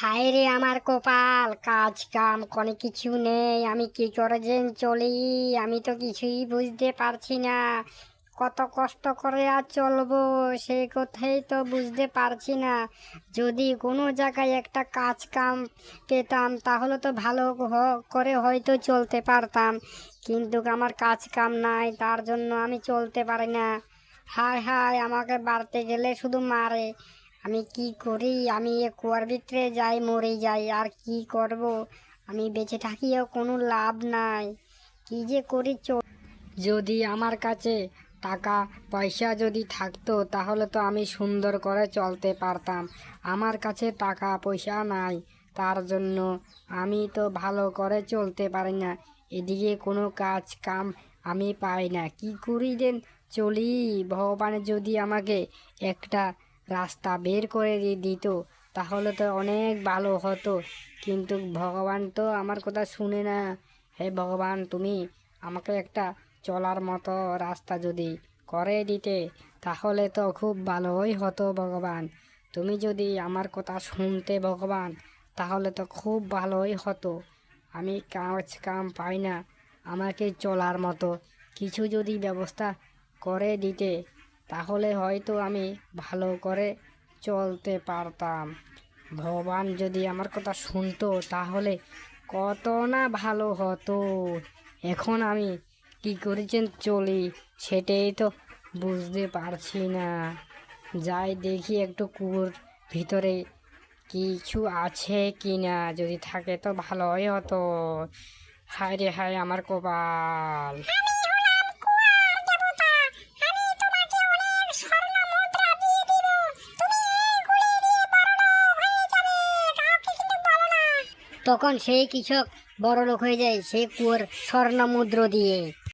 হায় রে আমার কপাল, কাজ কাম কোনো কিছু নেই, আমি কি করে যে চলি? আমি তো কিছুই বুঝতে পারছি না। কত কষ্ট করে আর চলবো সেই কথাই তো বুঝতে পারছি না। যদি কোনো জায়গায় একটা কাজ কাম পেতাম, তাহলে তো ভালো করে হয়তো চলতে পারতাম। কিন্তু আমার কাজ কাম নাই, তার জন্য আমি চলতে পারি না। হায় হায়, আমাকে বাড়তে গেলে শুধু মারে। আমি কি করি? আমি এ কুয়ার ভিতরে যাই, মরে যাই, আর কি করব? আমি বেঁচে থাকিও কোনো লাভ নাই। কি যে করি যদি আমার কাছে টাকা, পয়সা যদি থাকতো, তাহলে তো আমি সুন্দর করে চলতে পারতাম। আমার কাছে টাকা, পয়সা নাই, তার জন্য আমি তো ভালো করে চলতে পারি না। এদিকে কোনো কাজ কাম আমি পাই না। কি করি দেন? চলি, ভগবান যদি আমাকে একটা রাস্তা বের করে দি- দিত। তাহলে তো অনেক ভালো হতো। কিন্তু ভগবান তো আমার কথা শুনে না। হে ভগবান, তুমি আমাকে একটা চলার মতো রাস্তা যদি করে দিতে, তাহলে তো খুব ভালোই হতো ভগবান। তুমি যদি আমার কথা শুনতে ভগবান, তাহলে তো খুব ভালোই হতো। আমি কাজ কাম পাই না। আমাকে চলার মতো কিছু যদি ব্যবস্থা করে দিতে তাহলে হয়তো আমি ভালো করে চলতে পারতাম। ভগবান যদি আমার কথা শুনতো, তাহলে কত না ভালো হতো। এখন আমি কি করেছেন চলি, সেটাই তো বুঝতে পারছি না। যাই দেখি একটু কুয়োর ভিতরে কিছু আছে কি না যদি থাকে তো ভালোই হতো। হায় রে হায় আমার কপাল। তখন সেই কৃষক বড় লোক হয়ে যায় সেই কুয়োর স্বর্ণ মুদ্র দিয়ে।